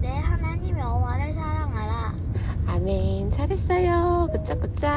내 하나님 여호와를 사랑하라. 아멘. 잘했어요. 굿짝굿짝.